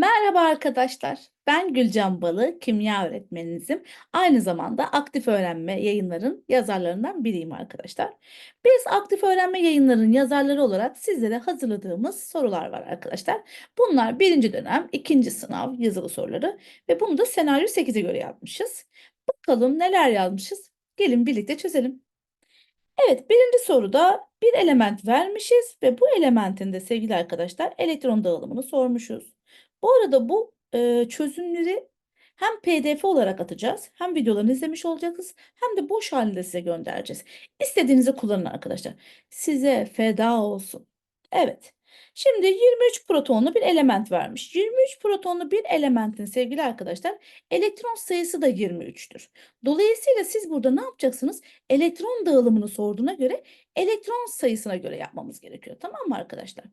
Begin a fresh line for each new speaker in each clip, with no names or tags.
Merhaba arkadaşlar. Ben Gülcan Balı, kimya öğretmeninizim. Aynı zamanda aktif öğrenme yayınların yazarlarından biriyim arkadaşlar. Biz aktif öğrenme yayınların yazarları olarak sizlere hazırladığımız sorular var arkadaşlar. Bunlar birinci dönem, ikinci sınav yazılı soruları ve bunu da senaryo 8'e göre yapmışız. Bakalım neler yazmışız? Gelin birlikte çözelim. Evet, birinci soruda bir element vermişiz ve bu elementin de sevgili arkadaşlar elektron dağılımını sormuşuz. Bu arada bu e, çözümleri hem PDF olarak atacağız, hem videolarını izlemiş olacaksınız, hem de boş halinde size göndereceğiz. İstediğinizi kullanın arkadaşlar. Size feda olsun. Evet. Şimdi 23 protonlu bir element vermiş. 23 protonlu bir elementin sevgili arkadaşlar elektron sayısı da 23'tür. Dolayısıyla siz burada ne yapacaksınız? Elektron dağılımını sorduğuna göre elektron sayısına göre yapmamız gerekiyor. Tamam mı arkadaşlar?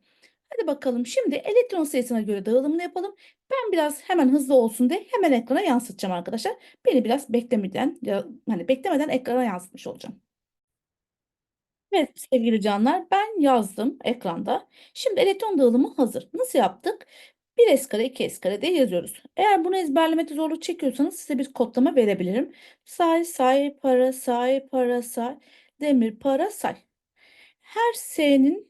Hadi bakalım şimdi elektron sayısına göre dağılımını yapalım. Ben biraz hemen hızlı olsun diye hemen ekrana yansıtacağım arkadaşlar. Beni biraz beklemeden ya, hani beklemeden ekrana yansıtmış olacağım. Evet sevgili canlar ben yazdım ekranda. Şimdi elektron dağılımı hazır. Nasıl yaptık? 1s kare 2s kare diye yazıyoruz. Eğer bunu ezberlemekte zorluk çekiyorsanız size bir kodlama verebilirim. Say say para say para say demir para say. Her s'nin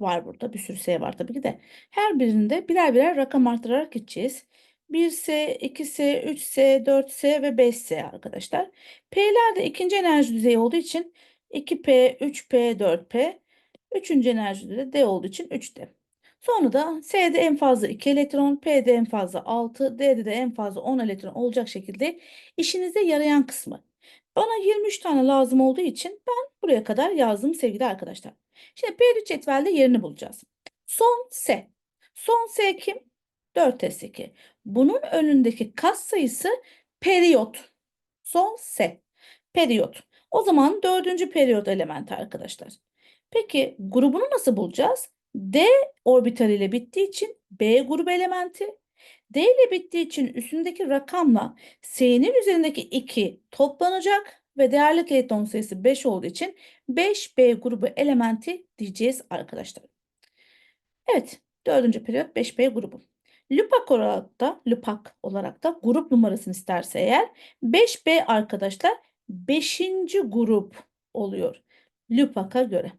var burada bir sürü s var tabii ki de. Her birinde birer birer rakam arttırarak gideceğiz. 1S, 2S, 3S, 4S ve 5S arkadaşlar. P'ler de ikinci enerji düzeyi olduğu için 2P, 3P, 4P. Üçüncü enerjide de D olduğu için 3D. Sonra da S'de en fazla 2 elektron, P'de en fazla 6, D'de de en fazla 10 elektron olacak şekilde işinize yarayan kısmı. Bana 23 tane lazım olduğu için ben buraya kadar yazdım sevgili arkadaşlar. Şimdi periyot cetvelde yerini bulacağız. Son S. Son S kim? 4S2. Bunun önündeki kas sayısı periyot. Son S. Periyot. O zaman dördüncü periyot elementi arkadaşlar. Peki grubunu nasıl bulacağız? D orbitaliyle bittiği için B grubu elementi. D ile bittiği için üstündeki rakamla S'nin üzerindeki 2 toplanacak ve değerlik elektron sayısı 5 olduğu için 5B grubu elementi diyeceğiz arkadaşlar. Evet, dördüncü periyot 5B grubu. Lupak olarak da, Lupak olarak da grup numarasını isterse eğer 5B arkadaşlar 5. grup oluyor Lupak'a göre.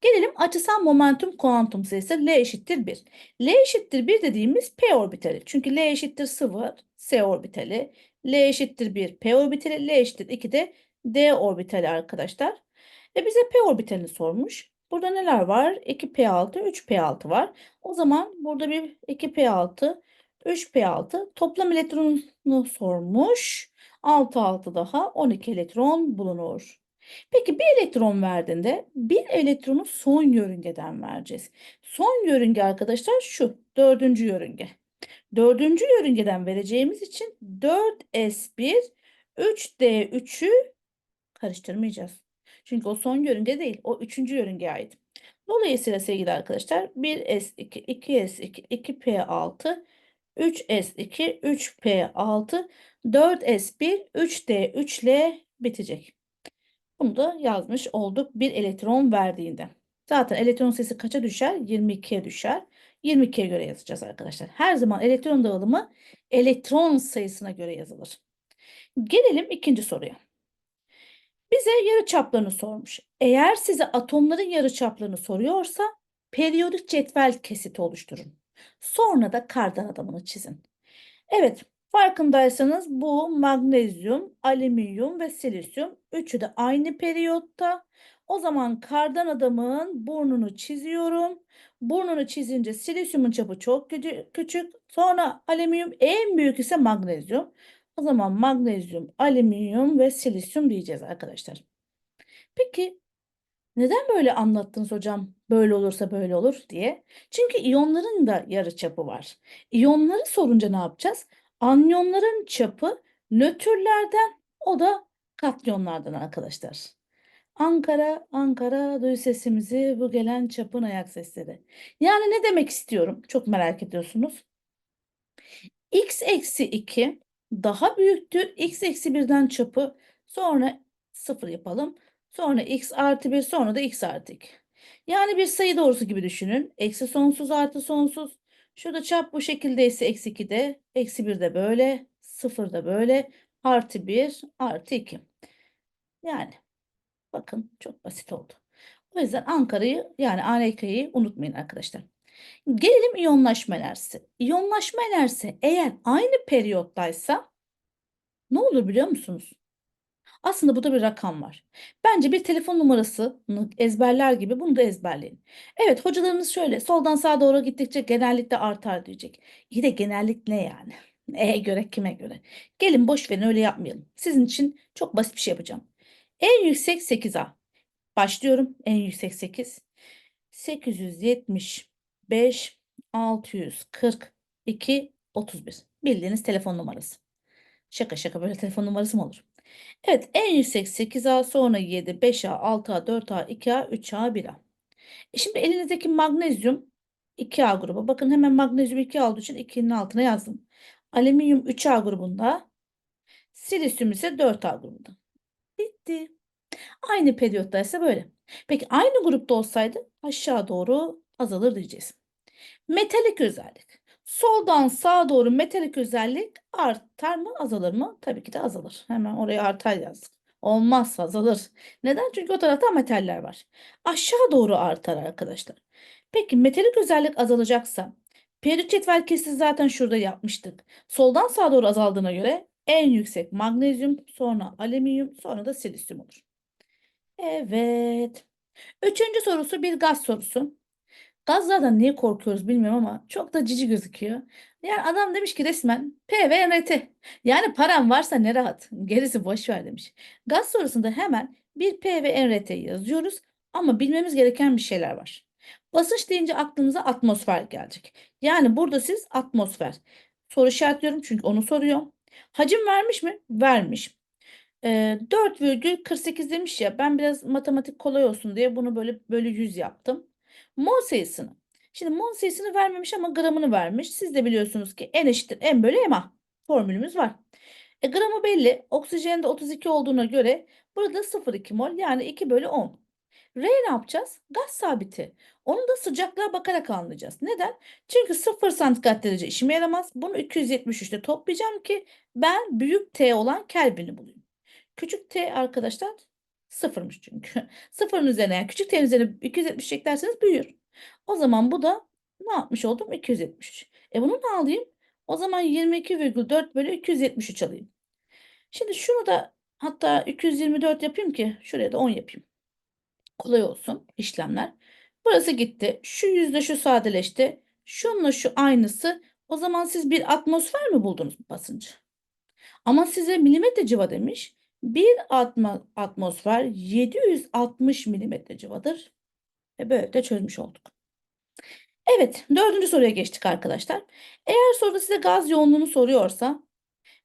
Gelelim açısal momentum kuantum sayısı L eşittir 1. L eşittir 1 dediğimiz P orbitali. Çünkü L eşittir 0 S orbitali. L eşittir 1 P orbitali. L eşittir 2 de D orbitali arkadaşlar. E bize P orbitalini sormuş. Burada neler var? 2P6, 3P6 var. O zaman burada bir 2P6, 3P6 toplam elektronunu sormuş. 6 6 daha 12 elektron bulunur. Peki bir elektron verdiğinde bir elektronu son yörüngeden vereceğiz. Son yörünge arkadaşlar şu dördüncü yörünge. Dördüncü yörüngeden vereceğimiz için 4S1 3D3'ü karıştırmayacağız. Çünkü o son yörünge değil o üçüncü yörüngeye ait. Dolayısıyla sevgili arkadaşlar 1S2, 2S2, 2P6, 3S2, 3P6, 4S1, 3D3 ile bitecek. Bunu da yazmış olduk bir elektron verdiğinde. Zaten elektron sayısı kaça düşer? 22'ye düşer. 22'ye göre yazacağız arkadaşlar. Her zaman elektron dağılımı elektron sayısına göre yazılır. Gelelim ikinci soruya. Bize yarıçaplarını sormuş. Eğer size atomların yarıçaplarını soruyorsa periyodik cetvel kesiti oluşturun. Sonra da kardan adamını çizin. Evet, farkındaysanız bu magnezyum, alüminyum ve silisyum üçü de aynı periyotta. O zaman kardan adamın burnunu çiziyorum. Burnunu çizince silisyumun çapı çok küçük. Sonra alüminyum en büyük ise magnezyum. O zaman magnezyum, alüminyum ve silisyum diyeceğiz arkadaşlar. Peki neden böyle anlattınız hocam? Böyle olursa böyle olur diye. Çünkü iyonların da yarıçapı var. İyonları sorunca ne yapacağız? Anyonların çapı nötrlerden o da katyonlardan arkadaşlar. Ankara, Ankara duy sesimizi bu gelen çapın ayak sesleri. Yani ne demek istiyorum? Çok merak ediyorsunuz. x eksi 2 daha büyüktür. x eksi 1'den çapı sonra 0 yapalım. Sonra x artı 1 sonra da x artı 2. Yani bir sayı doğrusu gibi düşünün. Eksi sonsuz artı sonsuz. Şurada çarp bu şekildeyse eksi 2 de, eksi 1 de böyle, 0 da böyle, artı 1, artı 2. Yani bakın çok basit oldu. O yüzden Ankara'yı yani ANK'yi unutmayın arkadaşlar. Gelelim iyonlaşma enerjisi. İyonlaşma enerjisi eğer aynı periyottaysa ne olur biliyor musunuz? Aslında burada bir rakam var. Bence bir telefon numarasını ezberler gibi bunu da ezberleyin. Evet hocalarımız şöyle soldan sağa doğru gittikçe genellikle artar diyecek. İyi de genellik ne yani? Neye göre kime göre? Gelin boş verin öyle yapmayalım. Sizin için çok basit bir şey yapacağım. En yüksek 8A. Başlıyorum. En yüksek 8. 875 642 31. Bildiğiniz telefon numarası. Şaka şaka böyle telefon numarası mı olur? Evet en yüksek 8A sonra 7, 5A, 6A, 4A, 2A, 3A, 1A. E şimdi elinizdeki magnezyum 2A grubu. Bakın hemen magnezyum 2 olduğu için 2'nin altına yazdım. Alüminyum 3A grubunda. Silisyum ise 4A grubunda. Bitti. Aynı periyottaysa böyle. Peki aynı grupta olsaydı aşağı doğru azalır diyeceğiz. Metalik özellik. Soldan sağa doğru metalik özellik artar mı azalır mı? Tabii ki de azalır. Hemen oraya artar yazdık. Olmazsa azalır. Neden? Çünkü o tarafta metaller var. Aşağı doğru artar arkadaşlar. Peki metalik özellik azalacaksa periyot cetvel zaten şurada yapmıştık. Soldan sağa doğru azaldığına göre en yüksek magnezyum, sonra alüminyum, sonra da silisyum olur. Evet. Üçüncü sorusu bir gaz sorusu. Gazlardan niye korkuyoruz bilmiyorum ama çok da cici gözüküyor. Yani adam demiş ki resmen P ve NRT. Yani param varsa ne rahat. Gerisi boş ver demiş. Gaz sorusunda hemen bir P ve NRT yazıyoruz ama bilmemiz gereken bir şeyler var. Basınç deyince aklınıza atmosfer gelecek. Yani burada siz atmosfer. Soru işaretliyorum çünkü onu soruyor. Hacim vermiş mi? Vermiş. Ee, 4,48 demiş ya ben biraz matematik kolay olsun diye bunu böyle bölü 100 yaptım. Mol sayısını. Şimdi mol sayısını vermemiş ama gramını vermiş. Siz de biliyorsunuz ki N eşittir M bölü MA formülümüz var. E, gramı belli. Oksijende 32 olduğuna göre burada 0,2 mol yani 2 bölü 10. R ne yapacağız? Gaz sabiti. Onu da sıcaklığa bakarak anlayacağız. Neden? Çünkü 0 santigrat derece işime yaramaz. Bunu 273'te toplayacağım ki ben büyük T olan Kelvin'i bulayım. Küçük T arkadaşlar sıfırmış çünkü. Sıfırın üzerine yani küçük T'nin üzerine 270 eklerseniz büyür. O zaman bu da ne yapmış oldum? 273. E bunu ne alayım? O zaman 22,4 bölü 273 alayım. Şimdi şunu da hatta 224 yapayım ki şuraya da 10 yapayım. Kolay olsun işlemler. Burası gitti. Şu yüzde şu sadeleşti. Şununla şu aynısı. O zaman siz bir atmosfer mi buldunuz basıncı? Ama size milimetre civa demiş. Bir atma, atmosfer 760 milimetre civadır. Ve böyle de çözmüş olduk. Evet, dördüncü soruya geçtik arkadaşlar. Eğer soruda size gaz yoğunluğunu soruyorsa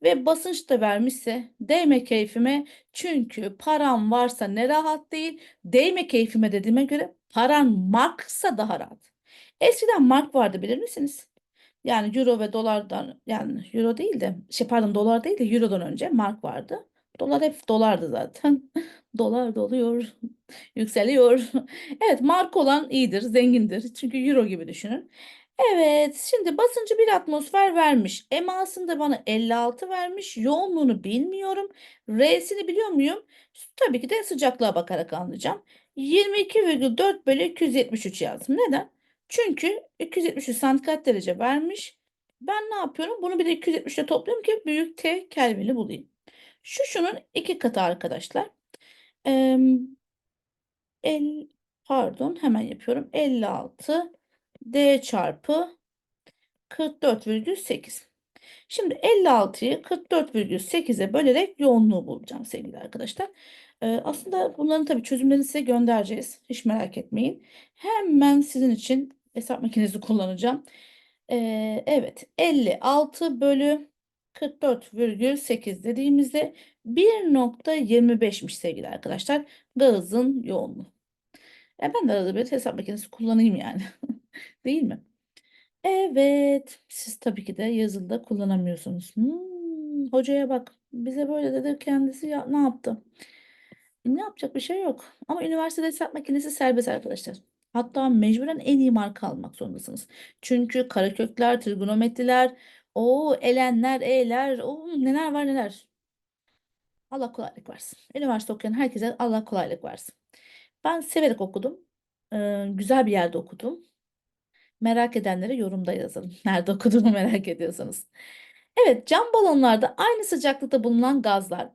ve basınç da vermişse değme keyfime çünkü param varsa ne rahat değil. Değme keyfime dediğime göre paran marksa daha rahat. Eskiden mark vardı bilir misiniz? Yani euro ve dolardan yani euro değil de şey pardon dolar değil de eurodan önce mark vardı. Dolar hep dolardı zaten. Dolar doluyor, yükseliyor. Evet, mark olan iyidir, zengindir. Çünkü euro gibi düşünün. Evet, şimdi basıncı bir atmosfer vermiş. Emasını da bana 56 vermiş. Yoğunluğunu bilmiyorum. R'sini biliyor muyum? Tabii ki de sıcaklığa bakarak anlayacağım. 22,4 bölü 273 yazdım. Neden? Çünkü 273 santigrat derece vermiş. Ben ne yapıyorum? Bunu bir de 270 ile topluyorum ki büyük T Kelvin'i bulayım. Şu şunun iki katı arkadaşlar. Ee, el, pardon hemen yapıyorum. 56 D çarpı 44,8. Şimdi 56'yı 44,8'e bölerek yoğunluğu bulacağım sevgili arkadaşlar. Ee, aslında bunların tabii çözümlerini size göndereceğiz. Hiç merak etmeyin. Hemen sizin için hesap makinesi kullanacağım. Ee, evet 56 bölü 44,8 dediğimizde 1.25'miş sevgili arkadaşlar. Gazın yoğunluğu. E ben de arada bir hesap makinesi kullanayım yani. Değil mi? Evet. Siz tabii ki de yazılıda kullanamıyorsunuz. Hmm, hocaya bak. Bize böyle dedi kendisi ya, ne yaptı? E, ne yapacak bir şey yok. Ama üniversitede hesap makinesi serbest arkadaşlar. Hatta mecburen en iyi marka almak zorundasınız. Çünkü karekökler, trigonometriler, o elenler, e'ler, o neler var neler. Allah kolaylık versin. Üniversite okuyan herkese Allah kolaylık versin. Ben severek okudum. Ee, güzel bir yerde okudum. Merak edenlere yorumda yazın. Nerede okuduğumu merak ediyorsanız. Evet, cam balonlarda aynı sıcaklıkta bulunan gazlar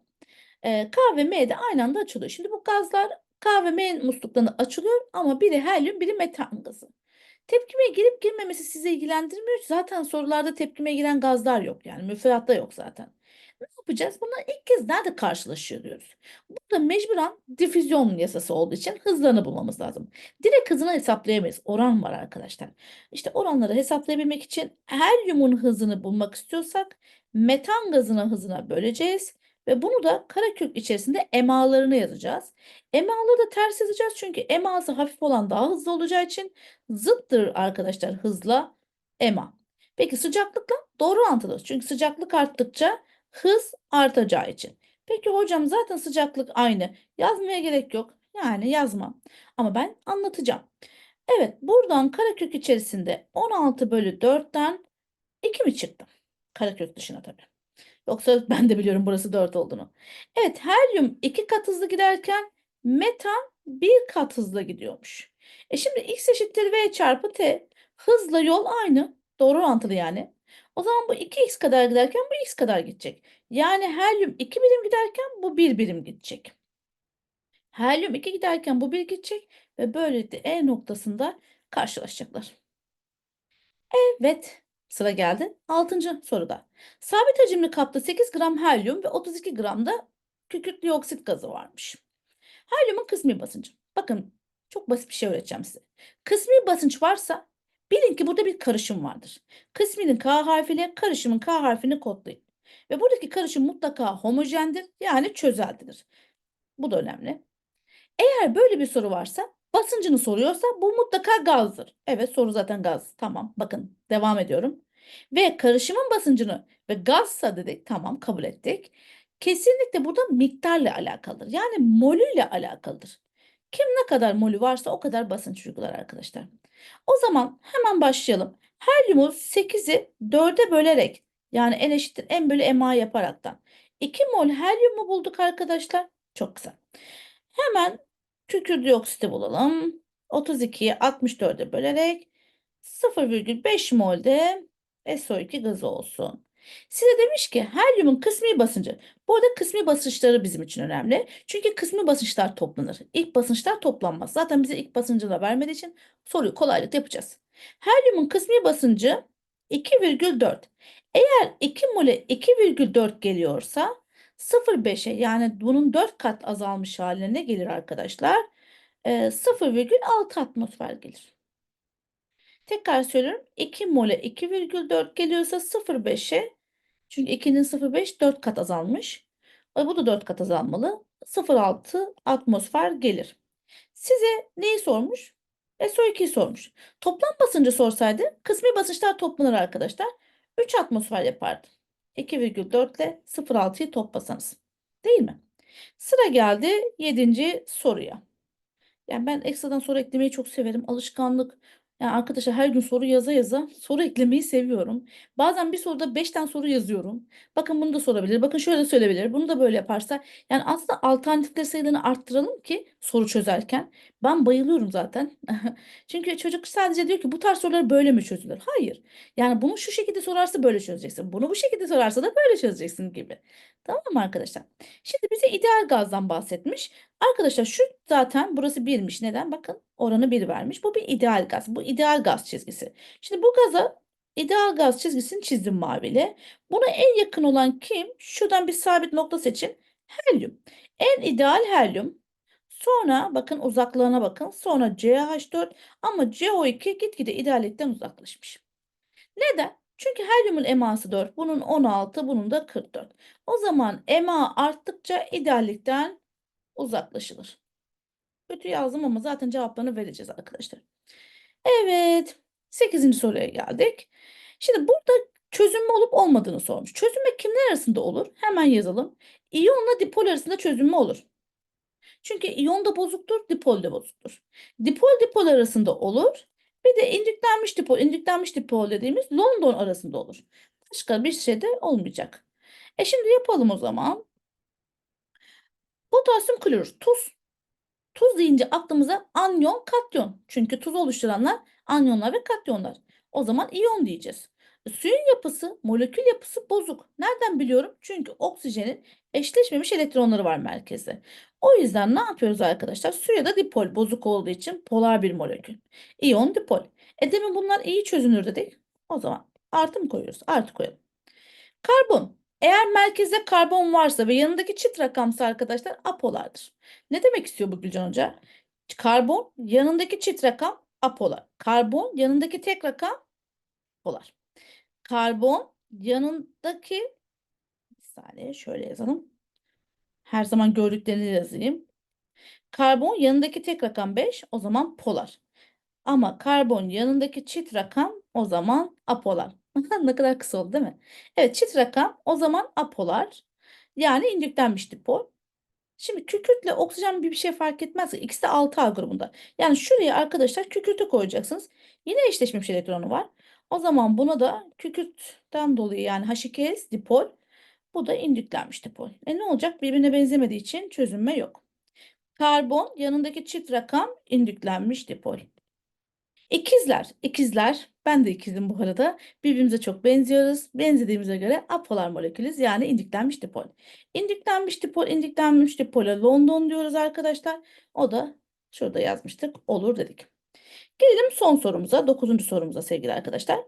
e, K ve M'de aynı anda açılıyor. Şimdi bu gazlar K ve M musluklarında açılıyor ama biri helyum, biri metan gazı. Tepkimeye girip girmemesi sizi ilgilendirmiyor. Zaten sorularda tepkimeye giren gazlar yok yani müfredatta yok zaten. Ne yapacağız? Bunlar ilk kez nerede karşılaşıyor diyoruz. Burada mecburen difüzyon yasası olduğu için hızlarını bulmamız lazım. Direkt hızını hesaplayamayız. Oran var arkadaşlar. İşte oranları hesaplayabilmek için helyumun hızını bulmak istiyorsak metan gazının hızına böleceğiz. Ve bunu da karekök içerisinde emalarını yazacağız. Emaları da ters yazacağız çünkü eması hafif olan daha hızlı olacağı için zıttır arkadaşlar hızla ema. Peki sıcaklıkla doğru orantılı. Çünkü sıcaklık arttıkça hız artacağı için. Peki hocam zaten sıcaklık aynı. Yazmaya gerek yok. Yani yazmam. Ama ben anlatacağım. Evet buradan karekök içerisinde 16 bölü 4'ten 2 mi çıktı? Karekök dışına tabii. Yoksa ben de biliyorum burası 4 olduğunu. Evet helyum 2 kat hızlı giderken metan 1 kat hızla gidiyormuş. E şimdi x eşittir v çarpı t. Hızla yol aynı. Doğru orantılı yani. O zaman bu 2x kadar giderken bu x kadar gidecek. Yani helyum 2 birim giderken bu 1 birim gidecek. Helyum 2 giderken bu 1 gidecek ve böylelikle E noktasında karşılaşacaklar. Evet, sıra geldi 6. soruda. Sabit hacimli kapta 8 gram helyum ve 32 gram da kükürt dioksit gazı varmış. Helyumun kısmi basıncı. Bakın çok basit bir şey öğreteceğim size. Kısmi basınç varsa bilin ki burada bir karışım vardır. Kısminin K harfiyle karışımın K harfini kodlayın. Ve buradaki karışım mutlaka homojendir yani çözeltidir. Bu da önemli. Eğer böyle bir soru varsa basıncını soruyorsa bu mutlaka gazdır. Evet soru zaten gaz. Tamam bakın devam ediyorum. Ve karışımın basıncını ve gazsa dedik tamam kabul ettik. Kesinlikle burada miktarla alakalıdır. Yani molüyle alakalıdır. Kim ne kadar molü varsa o kadar basınç uygular arkadaşlar. O zaman hemen başlayalım. Helyumu 8'i 4'e bölerek yani n eşittir n bölü ma yaparaktan 2 mol helyumu bulduk arkadaşlar. Çok güzel. Hemen kükürt dioksiti bulalım. 32'yi 64'e bölerek 0,5 mol de SO2 gazı olsun. Size demiş ki helyumun kısmi basıncı. Bu arada kısmi basınçları bizim için önemli. Çünkü kısmi basınçlar toplanır. İlk basınçlar toplanmaz. Zaten bize ilk basıncı da vermediği için soruyu kolaylıkla yapacağız. Helyumun kısmi basıncı 2,4. Eğer 2 mole 2,4 geliyorsa 0,5'e yani bunun 4 kat azalmış haline ne gelir arkadaşlar? Ee, 0,6 atmosfer gelir. Tekrar söylüyorum. 2 mole 2,4 geliyorsa 0,5'e çünkü 2'nin 0,5 4 kat azalmış. E, bu da 4 kat azalmalı. 0,6 atmosfer gelir. Size neyi sormuş? SO2'yi sormuş. Toplam basıncı sorsaydı kısmi basınçlar toplanır arkadaşlar. 3 atmosfer yapardı. 2,4 ile 0,6'yı toplasanız. Değil mi? Sıra geldi 7. soruya. Yani ben ekstradan soru eklemeyi çok severim. Alışkanlık. Yani arkadaşlar her gün soru yaza yaza soru eklemeyi seviyorum. Bazen bir soruda 5 tane soru yazıyorum. Bakın bunu da sorabilir. Bakın şöyle söyleyebilir. Bunu da böyle yaparsa. Yani aslında alternatifleri sayılarını arttıralım ki soru çözerken. Ben bayılıyorum zaten. Çünkü çocuk sadece diyor ki bu tarz sorular böyle mi çözülür? Hayır. Yani bunu şu şekilde sorarsa böyle çözeceksin. Bunu bu şekilde sorarsa da böyle çözeceksin gibi. Tamam mı arkadaşlar? Şimdi bize ideal gazdan bahsetmiş. Arkadaşlar şu zaten burası birmiş. Neden? Bakın oranı bir vermiş. Bu bir ideal gaz. Bu ideal gaz çizgisi. Şimdi bu gaza ideal gaz çizgisini çizdim maviyle. Buna en yakın olan kim? Şuradan bir sabit nokta seçin. Helyum. En ideal helyum. Sonra bakın uzaklığına bakın. Sonra CH4 ama CO2 gitgide ideallikten uzaklaşmış. Neden? Çünkü helyumun eması 4. Bunun 16, bunun da 44. O zaman ema arttıkça ideallikten uzaklaşılır. Kötü yazdım ama zaten cevaplarını vereceğiz arkadaşlar. Evet. 8. soruya geldik. Şimdi burada çözünme olup olmadığını sormuş. Çözünme kimler arasında olur? Hemen yazalım. İyonla dipol arasında çözünme olur. Çünkü iyon da bozuktur, dipol de bozuktur. Dipol dipol arasında olur. Bir de indüklenmiş dipol, indüklenmiş dipol dediğimiz London arasında olur. Başka bir şey de olmayacak. E şimdi yapalım o zaman. Potasyum klorür, tuz. Tuz deyince aklımıza anyon, katyon. Çünkü tuz oluşturanlar anyonlar ve katyonlar. O zaman iyon diyeceğiz. Suyun yapısı, molekül yapısı bozuk. Nereden biliyorum? Çünkü oksijenin eşleşmemiş elektronları var merkezde. O yüzden ne yapıyoruz arkadaşlar? Suya da dipol bozuk olduğu için polar bir molekül. İyon dipol. E demin bunlar iyi çözünür dedik. O zaman artı mı koyuyoruz? Artı koyalım. Karbon. Eğer merkezde karbon varsa ve yanındaki çift rakamsa arkadaşlar apolardır. Ne demek istiyor bu Gülcan Hoca? Karbon yanındaki çift rakam apolar. Karbon yanındaki tek rakam polar. Karbon yanındaki bir saniye şöyle yazalım. Her zaman gördüklerini yazayım. Karbon yanındaki tek rakam 5 o zaman polar. Ama karbon yanındaki çift rakam o zaman apolar. Ne kadar kısa oldu değil mi? Evet çift rakam o zaman apolar. Yani indüklenmiş dipol. Şimdi kükürtle oksijen bir şey fark etmez. İkisi de 6A grubunda. Yani şuraya arkadaşlar kükürtü koyacaksınız. Yine eşleşmemiş elektronu var. O zaman buna da kükürtten dolayı yani H2S dipol. Bu da indüklenmiş dipol. E ne olacak? Birbirine benzemediği için çözünme yok. Karbon yanındaki çift rakam indüklenmiş dipol. İkizler, ikizler. Ben de ikizim bu arada. Birbirimize çok benziyoruz. Benzediğimize göre apolar molekülüz. Yani indüklenmiş dipol. İndüklenmiş dipol, indüklenmiş dipole London diyoruz arkadaşlar. O da şurada yazmıştık. Olur dedik. Gelelim son sorumuza. Dokuzuncu sorumuza sevgili arkadaşlar.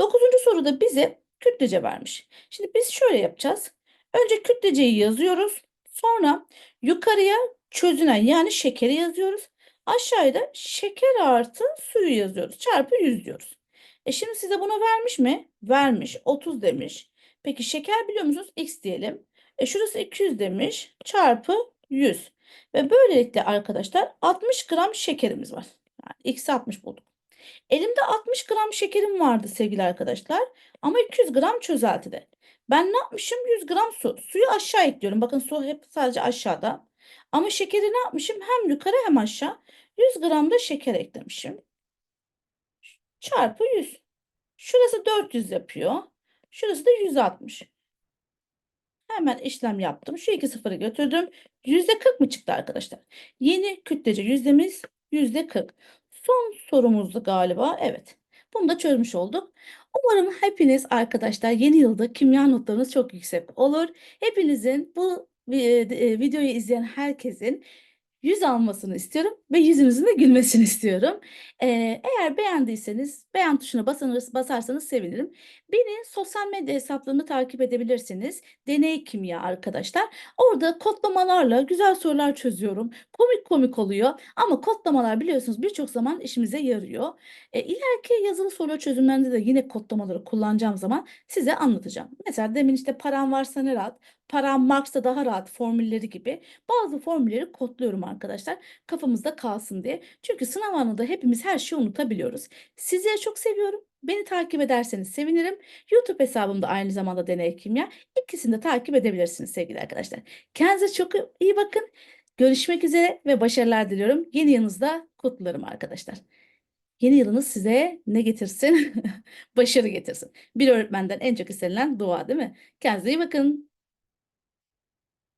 Dokuzuncu soruda bize kütlece vermiş. Şimdi biz şöyle yapacağız. Önce kütleceyi yazıyoruz. Sonra yukarıya çözünen yani şekeri yazıyoruz. Aşağıya da şeker artı suyu yazıyoruz. Çarpı 100 diyoruz. E şimdi size bunu vermiş mi? Vermiş. 30 demiş. Peki şeker biliyor musunuz? X diyelim. E şurası 200 demiş. Çarpı 100. Ve böylelikle arkadaşlar 60 gram şekerimiz var. X'i 60 bulduk. Elimde 60 gram şekerim vardı sevgili arkadaşlar. Ama 200 gram çözeltide. Ben ne yapmışım? 100 gram su. Suyu aşağı ekliyorum. Bakın su hep sadece aşağıda. Ama şekeri ne yapmışım? Hem yukarı hem aşağı. 100 gram da şeker eklemişim. Çarpı 100. Şurası 400 yapıyor. Şurası da 160. Hemen işlem yaptım. Şu iki sıfırı götürdüm. Yüzde 40 mı çıktı arkadaşlar? Yeni kütlece yüzdemiz yüzde 40. Son sorumuzdu galiba. Evet. Bunu da çözmüş olduk. Umarım hepiniz arkadaşlar yeni yılda kimya notlarınız çok yüksek olur. Hepinizin bu e, e, videoyu izleyen herkesin yüz almasını istiyorum ve yüzünüzün de gülmesini istiyorum. Ee, eğer beğendiyseniz beğen tuşuna basarsanız, basarsanız sevinirim. Beni sosyal medya hesaplarını takip edebilirsiniz. Deney Kimya arkadaşlar. Orada kodlamalarla güzel sorular çözüyorum. Komik komik oluyor ama kodlamalar biliyorsunuz birçok zaman işimize yarıyor. E, ileriki yazılı soru çözümlerinde de yine kodlamaları kullanacağım zaman size anlatacağım. Mesela demin işte param varsa ne rahat, param Marx'ta daha rahat formülleri gibi bazı formülleri kodluyorum arkadaşlar. Kafamızda kalsın diye. Çünkü sınav anında hepimiz her şeyi unutabiliyoruz. Sizleri çok seviyorum. Beni takip ederseniz sevinirim. YouTube hesabımda aynı zamanda Deney Kimya. İkisini de takip edebilirsiniz sevgili arkadaşlar. Kendinize çok iyi bakın. Görüşmek üzere ve başarılar diliyorum. Yeni yılınızda kutlarım arkadaşlar. Yeni yılınız size ne getirsin? Başarı getirsin. Bir öğretmenden en çok istenilen dua değil mi? Kendinize iyi bakın.